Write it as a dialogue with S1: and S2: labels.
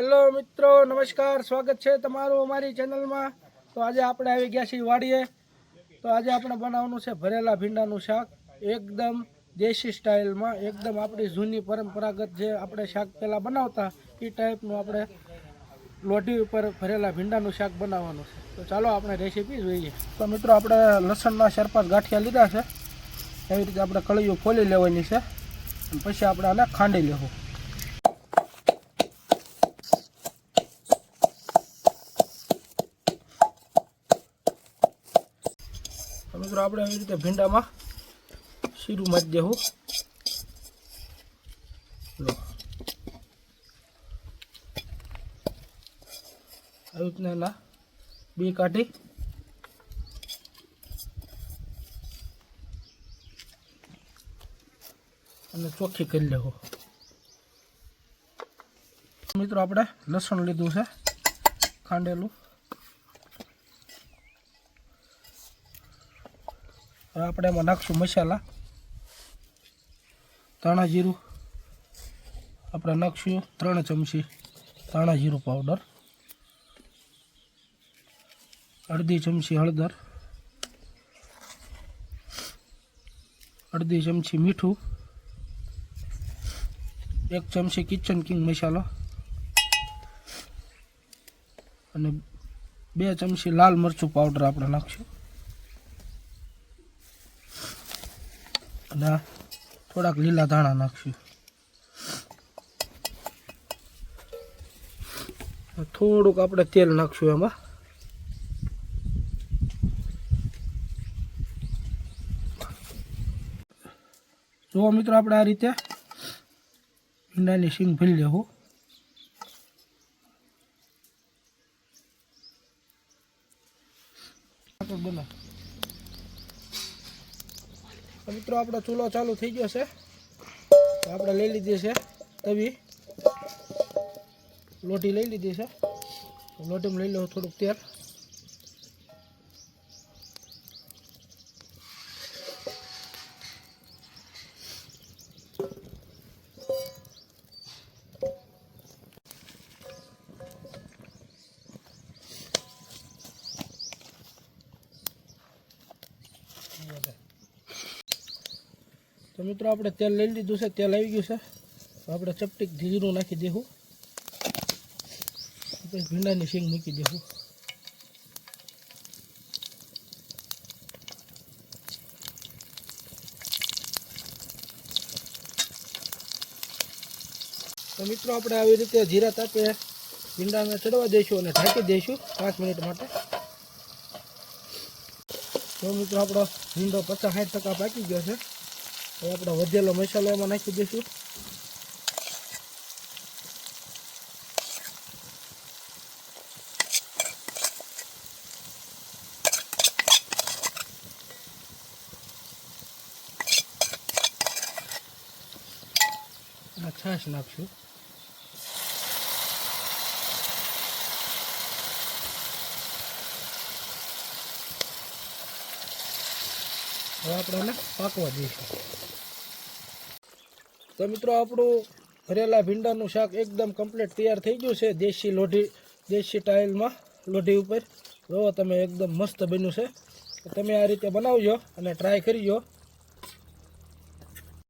S1: Hello મિત્રો, નમસ્કાર, સ્વાગત છે તમારું અમારી ચેનલમાં. તો આજે આપણે આવી ગયા છીએ વાડીએ. તો આજે આપણે બનાવવાનું છે ભરેલા ભીંડાનું શાક. એકદમ દેશી સ્ટાઇલમાં, એકદમ આપણી જૂની પરંપરાગત જે આપણે શાક પહેલાં બનાવતા, એ ટાઈપનું આપણે લોઢી ઉપર ભરેલા ભીંડાનું શાક બનાવવાનું છે. તો ચાલો આપણે રેસીપી જોઈએ. તો મિત્રો, આપણે લસણના ચાર ગાંઠિયા લીધા છે. એવી રીતે આપણે કળીઓ ફોલી લેવાની છે. પછી આપણે આને ખાંડી લેવું. મિત્રો આપણે એવી રીતે ભીંડામાં શીરું મારી દેવું. આવી રીતના એના બી કાઢી અને ચોખ્ખી કરી લેવું. મિત્રો આપણે લસણ લીધું છે. ખાંડેલું. હવે આપણે એમાં નાખશું મસાલા. ધાણા જીરું. આપણે નાખશું ત્રણ ચમચી ધાણા જીરું પાવડર અડધી ચમચી હળદર. અડધી ચમચી મીઠું. એક ચમચી કિચન કિંગ મસાલો. અને બે ચમચી લાલ મરચું પાવડર આપણે નાખશું. અને આ થોડાક લીલા ધાણા નાખશું. થોડુંક આપણે તેલ નાખશું એમાં. જુઓ મિત્રો આપણે આ રીતે ભીંડાની સિંગ ભરી લેવું બનાવ તો મિત્રો, આપણો ચૂલો ચાલુ થઈ ગયો છે. આપણે લઈ લીધી છે તવી. લોટી લઈ લીધી છે. લોટીમાં લઈ લો થોડુંક તેલ. તો મિત્રો આપણે તેલ લઈ લીધું છે, તેલ આવી ગયું છે. આપણે ચપટીક જીરું નાખી દેવું. પછી ભીંડાની શીંગ મૂકી દેવું. તો મિત્રો આપણે આવી રીતે જીરા તાપે ભીંડાને ચડવા દઈશું અને ઢાંકી દઈશું પાંચ મિનિટ માટે. તો મિત્રો આપણો ભીંડો પચાસ સાઠ ટકા પાકી ગયો છે. હવે આપણે વધેલો મસાલો એમાં નાખી દઈશું. છાશ નાખશું. હવે આપણે એને પાકવા દઈશું તો મિત્રો, આપણું ભરેલા ભીંડાનું શાક એકદમ કમ્પ્લીટ તૈયાર થઈ ગયું છે દેશી લોઢી, દેશી ટાઇલમાં લોઢી ઉપર. જો તમે એકદમ મસ્ત બન્યું છે. તમે આ રીતે બનાવજો અને ટ્રાય કરજો.